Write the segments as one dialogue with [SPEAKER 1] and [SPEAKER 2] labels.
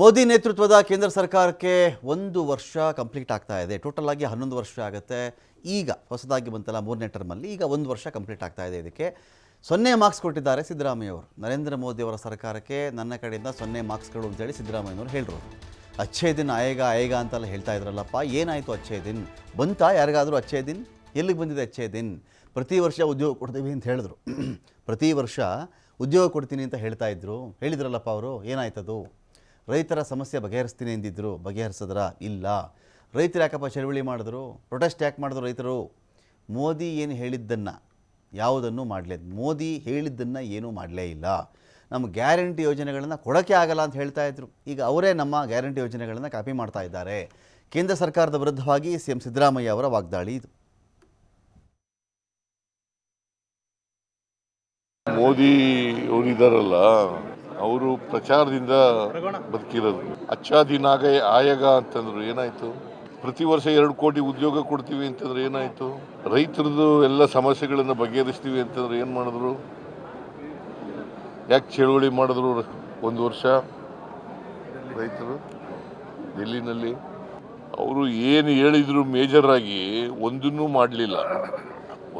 [SPEAKER 1] ಮೋದಿ ನೇತೃತ್ವದ ಕೇಂದ್ರ ಸರ್ಕಾರಕ್ಕೆ ಒಂದು ವರ್ಷ ಕಂಪ್ಲೀಟ್ ಆಗ್ತಾ ಇದೆ. ಟೋಟಲ್ ಆಗಿ ಹನ್ನೊಂದು ವರ್ಷ ಆಗುತ್ತೆ. ಈಗ ಹೊಸದಾಗಿ ಬಂತಲ್ಲ ಮೂರನೇ ಟರ್ಮಲ್ಲಿ ಈಗ ಒಂದು ವರ್ಷ ಕಂಪ್ಲೀಟ್ ಆಗ್ತಾ ಇದೆ ಇದಕ್ಕೆ. ಸೊನ್ನೆ ಮಾರ್ಕ್ಸ್ ಕೊಟ್ಟಿದ್ದಾರೆ ಸಿದ್ದರಾಮಯ್ಯ ಅವರು ನರೇಂದ್ರ ಮೋದಿ ಅವರ ಸರ್ಕಾರಕ್ಕೆ ನನ್ನ ಕಡೆಯಿಂದ ಸೊನ್ನೆ ಮಾರ್ಕ್ಸ್ಗಳು ಅಂತೇಳಿ ಸಿದ್ದರಾಮಯ್ಯನವರು ಹೇಳಿದ್ರು ಅಚ್ಚೇ ದಿನ ಆಯೇಗ ಆಯೇಗ ಅಂತೆಲ್ಲ ಹೇಳ್ತಾ ಇದ್ರಲ್ಲಪ್ಪ, ಏನಾಯಿತು ಅಚ್ಚೇ ದಿನ್? ಬಂತಾ ಯಾರಿಗಾದರೂ ಅಚ್ಚೇ ದಿನ್? ಎಲ್ಲಿಗೆ ಬಂದಿದೆ ಅಚ್ಚೇ ದಿನ್? ಪ್ರತಿ ವರ್ಷ ಉದ್ಯೋಗ ಕೊಡ್ತೀವಿ ಅಂತ ಹೇಳಿದ್ರು. ಪ್ರತಿ ವರ್ಷ ಉದ್ಯೋಗ ಕೊಡ್ತೀನಿ ಅಂತ ಹೇಳ್ತಾ ಇದ್ರು. ಹೇಳಿದ್ರಲ್ಲಪ್ಪ ಅವರು, ಏನಾಯ್ತದು? ರೈತರ ಸಮಸ್ಯೆ ಬಗೆಹರಿಸ್ತೀನಿ ಎಂದಿದ್ದರು ಬಗೆಹರಿಸಿದ್ರ? ಇಲ್ಲ. ರೈತರು ಯಾಕಪ್ಪ ಚಳವಳಿ ಮಾಡಿದ್ರು? ಪ್ರೊಟೆಸ್ಟ್ ಯಾಕೆ ಮಾಡಿದ್ರು ರೈತರು? ಮೋದಿ ಏನು ಹೇಳಿದ್ದನ್ನು ಯಾವುದನ್ನು ಮಾಡಲೇ ಮೋದಿ ಹೇಳಿದ್ದನ್ನು ಏನೂ ಮಾಡಲೇ ಇಲ್ಲ. ನಮ್ಮ ಗ್ಯಾರಂಟಿ ಯೋಜನೆಗಳನ್ನು ಕೊಡೋಕ್ಕೆ ಆಗಲ್ಲ ಅಂತ ಹೇಳ್ತಾ ಇದ್ರು. ಈಗ ಅವರೇ ನಮ್ಮ ಗ್ಯಾರಂಟಿ ಯೋಜನೆಗಳನ್ನು ಕಾಪಿ ಮಾಡ್ತಾ ಇದ್ದಾರೆ. ಕೇಂದ್ರ ಸರ್ಕಾರದ ವಿರುದ್ಧವಾಗಿ ಸಿ ಎಂ ಸಿದ್ದರಾಮಯ್ಯ ಅವರ ವಾಗ್ದಾಳಿ ಇದು.
[SPEAKER 2] ಮೋದಿ ಅವರಿದಾರಲ್ಲ ಅವರು ಪ್ರಚಾರದಿಂದ ಬದುಕಿರೋದು. ಅಚ್ಚಾ ದಿನಾಗ ಆಯಗ ಅಂತಂದ್ರು ಏನಾಯ್ತು? ಪ್ರತಿ ವರ್ಷ ಎರಡು ಕೋಟಿ ಉದ್ಯೋಗ ಕೊಡ್ತೀವಿ ಅಂತಂದ್ರೆ ಏನಾಯ್ತು? ರೈತರದ್ದು ಎಲ್ಲ ಸಮಸ್ಯೆಗಳನ್ನು ಬಗೆಹರಿಸ್ತೀವಿ ಅಂತಂದ್ರೆ ಏನು ಮಾಡಿದ್ರು? ಯಾಕೆ ಚಳುವಳಿ ಮಾಡಿದ್ರು ಒಂದು ವರ್ಷ ರೈತರು ಡೆಲ್ಲಿನಲ್ಲಿ ಅವರು ಏನು ಹೇಳಿದ್ರು ಮೇಜರ್ ಆಗಿ ಒಂದನ್ನೂ ಮಾಡಲಿಲ್ಲ.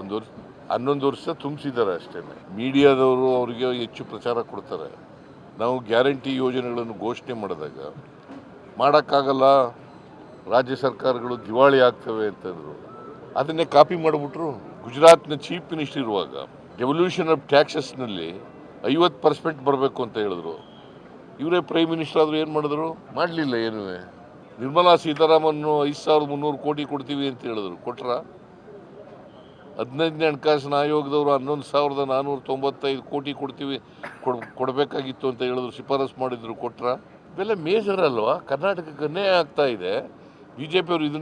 [SPEAKER 2] ಒಂದು ವರ್ಷ, ಹನ್ನೊಂದು ವರ್ಷ ತುಂಬಿಸಿದ್ದಾರೆ ಅಷ್ಟೇ ಮೀಡಿಯಾದವರು ಅವರಿಗೆ ಹೆಚ್ಚು ಪ್ರಚಾರ ಕೊಡ್ತಾರೆ. ನಾವು ಗ್ಯಾರಂಟಿ ಯೋಜನೆಗಳನ್ನು ಘೋಷಣೆ ಮಾಡಿದಾಗ ಮಾಡೋಕ್ಕಾಗಲ್ಲ, ರಾಜ್ಯ ಸರ್ಕಾರಗಳು ದಿವಾಳಿ ಆಗ್ತವೆ ಅಂತಂದರು. ಅದನ್ನೇ ಕಾಪಿ ಮಾಡಿಬಿಟ್ರು. ಗುಜರಾತ್ನ ಚೀಫ್ ಮಿನಿಸ್ಟರ್ ಇರುವಾಗ ಡೆವಲ್ಯೂಷನ್ ಆಫ್ ಟ್ಯಾಕ್ಸಸ್ನಲ್ಲಿ ಐವತ್ತು ಪರ್ಸೆಂಟ್ ಬರಬೇಕು ಅಂತ ಹೇಳಿದ್ರು. ಇವರೇ ಪ್ರೈಮ್ ಮಿನಿಸ್ಟರ್ ಆದರೂ ಏನು ಮಾಡಿದ್ರು? ಮಾಡಲಿಲ್ಲ ಏನೂ. ನಿರ್ಮಲಾ ಸೀತಾರಾಮನ್ ಐದು ಸಾವಿರದ ಮುನ್ನೂರು ಕೋಟಿ ಕೊಡ್ತೀವಿ ಅಂತ ಹೇಳಿದ್ರು. ಕೊಟ್ರ? ಹದಿನೈದನೇ ಹಣಕಾಸಿನ ಆಯೋಗದವರು ಹನ್ನೊಂದು ಸಾವಿರದ ನಾನ್ನೂರ ತೊಂಬತ್ತೈದು ಕೋಟಿ ಕೊಡ್ತೀವಿ, ಕೊಡ್, ಕೊಡಬೇಕಾಗಿತ್ತು ಅಂತ ಹೇಳಿದ್ರು, ಶಿಫಾರಸು ಮಾಡಿದ್ರು ಕೊಟ್ರ. ಬೆಲೆ ಮೇಜರ್ ಅಲ್ವಾ? ಕರ್ನಾಟಕಕ್ಕೆ ಅನ್ಯಾಯ ಆಗ್ತಾ ಇದೆ. ಬಿ ಜೆ ಪಿಯವರು ಇದನ್ನ